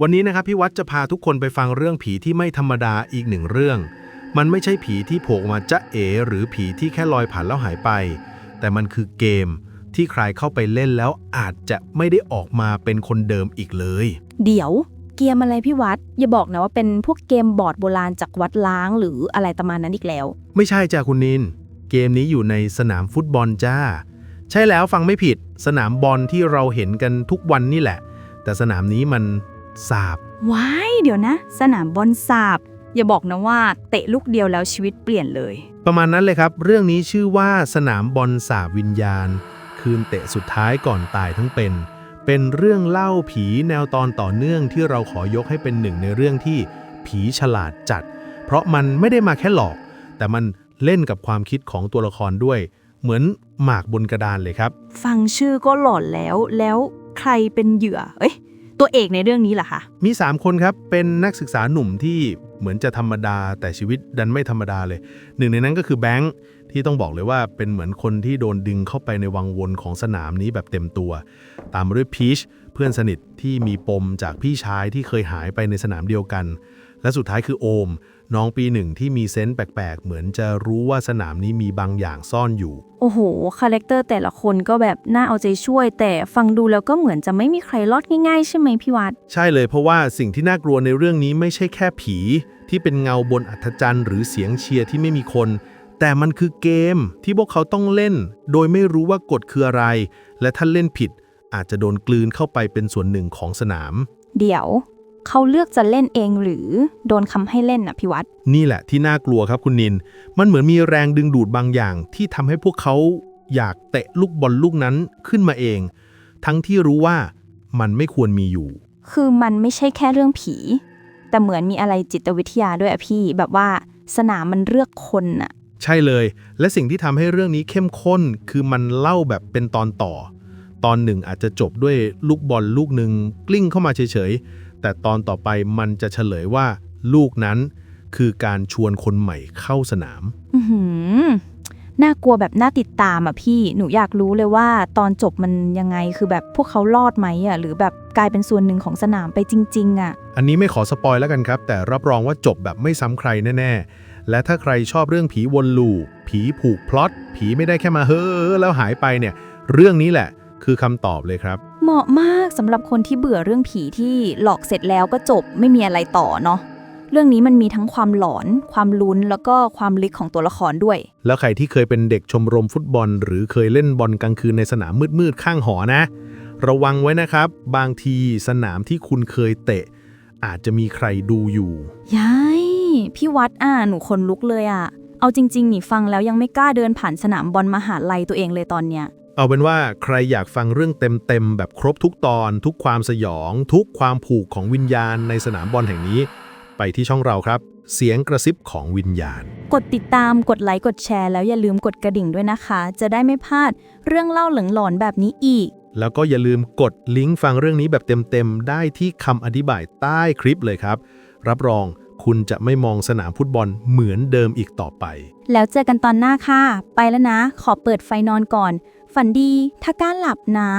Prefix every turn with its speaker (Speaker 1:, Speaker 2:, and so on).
Speaker 1: วันนี้นะครับพี่วัดจะพาทุกคนไปฟังเรื่องผีที่ไม่ธรรมดาอีกหนึ่งเรื่อง มันไม่ใช่ผีที่โผล่มาจะเอ๋หรือผีที่แค่ลอยผ่านแล้วหายไป แต่มันคือเกมที่ใครเข้าไปเล่นแล้วอาจจะไม่ได้ออกมาเป็นคนเดิมอีกเลย
Speaker 2: เดี๋ยวเกมอะไรพี่วัด อย่าบอกนะว่าเป็นพวกเกมบอร์ดโบราณจากวัดล้างหรืออะไรประมาณนั้นอีกแล้ว
Speaker 1: ไม่ใช่จ้าคุณนิน เกมนี้อยู่ในสนามฟุตบอลจ้า ใช่แล้วฟังไม่ผิด สนามบอลที่เราเห็นกันทุกวันนี่แหละ แต่สนามนี้มัน สาบ
Speaker 2: ว้ายเดี๋ยวนะ สนามบอลสาบ อย่าบอกนะว่าเตะลูกเดียวแล้วชีวิตเปลี่ยนเลย
Speaker 1: ประมาณนั้นเลยครับ เรื่องนี้ชื่อว่าสนามบอลสาบวิญญาณ คืนเตะสุดท้ายก่อนตายทั้งเป็น เป็นเรื่องเล่าผีแนวตอนต่อเนื่องที่เราขอยกให้เป็นหนึ่งในเรื่องที่ผีฉลาดจัด เพราะมันไม่ได้มาแค่หลอก แต่มันเล่นกับความคิดของตัวละครด้วย เหมือนหมากบนกระดานเลยครับ
Speaker 2: ฟังชื่อก็หลอนแล้วแล้วใครเป็นเหยื่อ เอ้ย ตัวเอกในเรื่องนี้ล่ะคะ
Speaker 1: มี 3 คนครับ เป็นนักศึกษาหนุ่มที่เหมือนจะธรรมดาแต่ชีวิตดันไม่ธรรมดาเลย หนึ่งในนั้นก็คือแบงค์ที่ต้องบอกเลยว่าเป็นเหมือนคนที่โดนดึงเข้าไปในวังวนของสนามนี้แบบเต็มตัว ตามมาด้วยพีชเพื่อนสนิทที่มีปมจากพี่ชายที่เคยหายไปในสนามเดียวกัน และสุดท้ายคือโอม น้องปีหนึ่งที่มีเซนส์แปลกๆ เหมือนจะรู้ว่าสนามนี้มีบางอย่างซ่อนอยู่
Speaker 2: โอ้โห คาแรคเตอร์แต่ละคนก็แบบน่าเอาใจช่วย แต่ฟังดูแล้วก็เหมือนจะไม่มีใครรอดง่ายๆ ใช่ไหมพี่วัด
Speaker 1: ใช่เลยเพราะว่าสิ่งที่น่ากลัวในเรื่องนี้ไม่ใช่แค่ผี ที่เป็นเงาบนอัธจันทร์หรือเสียงเชียร์ที่ไม่มีคน แต่มันคือเกมที่พวกเขาต้องเล่น โดยไม่รู้ว่ากฎคืออะไร และถ้าเล่นผิด อาจจะโดนกลืนเข้าไปเป็นส่วนหนึ่งของสนาม
Speaker 2: เดี๋ยว เขาเลือกจะเล่นเองหรือโดนคำให้เล่นน่ะพี่วัด
Speaker 1: นี่แหละที่น่ากลัวครับคุณนิน มันเหมือนมีแรงดึงดูดบางอย่าง ที่ทำให้พวกเขาอยากเตะลูกบอลลูกนั้นขึ้นมาเอง ทั้งที่รู้ว่ามันไม่ควรมีอยู่
Speaker 2: คือมันไม่ใช่แค่เรื่องผี แต่เหมือนมีอะไรจิตวิทยาด้วยอะพี่แบบว่าสนามมันเลือกคนน่ะ
Speaker 1: ใช่เลย และสิ่งที่ทำให้เรื่องนี้เข้มข้นคือมันเล่าแบบเป็นตอนต่อ ตอนหนึ่งอาจจะจบด้วยลูกบอลลูกหนึ่งกลิ้งเข้ามาเฉยๆ แต่ตอนต่อไปมันจะเฉลยว่า ลูกนั้นคือการชวนคนใหม่เข้าสนาม
Speaker 2: อือหือน่ากลัวแบบน่าติดตามอะพี่ หนูอยากรู้เลยว่าตอนจบมันยังไง คือแบบพวกเขารอดไหมอะ หรือแบบกลายเป็นส่วนหนึ่งของสนามไปจริง ๆ อะ
Speaker 1: อันนี้ไม่ขอสปอยแล้วกันครับ แต่รับรองว่าจบแบบไม่ซ้ำใครแน่ ๆ และถ้าใครชอบเรื่องผีวนลูป ผีผูกพล็อต ผีไม่ได้แค่มาเฮ้อแล้วหายไปเนี่ย เรื่องนี้แหละคือคำตอบเลยครับ
Speaker 2: เหมาะมากสำหรับคนที่เบื่อเรื่องผีที่หลอกเสร็จแล้วก็จบไม่มีอะไรต่อเนาะเรื่องนี้มันมีทั้งความหลอน ความลุ้นแล้วก็ความลึกของตัวละครด้วย
Speaker 1: แล้วใครที่เคยเป็นเด็กชมรมฟุตบอล หรือเคยเล่นบอลกลางคืนในสนามมืดๆข้างหอนะ ระวังไว้นะครับ บางทีสนามที่คุณเคยเตะ อาจจะมีใครดูอยู่
Speaker 2: ยายพี่วัดอะหนูคนลุกเลยอะ เอาจริงๆนี่ฟังแล้วยังไม่กล้าเดินผ่านสนามบอลมหาลัยตัวเองเลยตอนเนี้ย
Speaker 1: เอาเป็นว่าใครอยากฟังเรื่องเต็มๆแบบครบทุกตอน ทุกความสยอง ทุกความผูกของวิญญาณในสนามบอลแห่งนี้ ไปที่ช่องเราครับ เสียงกระซิบของวิญญาณ
Speaker 2: กดติดตามกดไลค์กดแชร์แล้วอย่าลืมกดกระดิ่งด้วยนะคะ จะได้ไม่พลาดเรื่องเล่าหลงหลอนแบบนี้อีก
Speaker 1: แล้วก็อย่าลืมกดลิงก์ฟังเรื่องนี้แบบเต็มๆได้ที่คำอธิบายใต้คลิปเลยครับ รับรองคุณจะไม่มองสนามฟุตบอลเหมือนเดิมอีกต่อไป
Speaker 2: แล้วเจอกันตอนหน้าค่ะ ไปแล้วนะ ขอเปิดไฟนอนก่อน ฝันดีถ้าก้าหลับนะ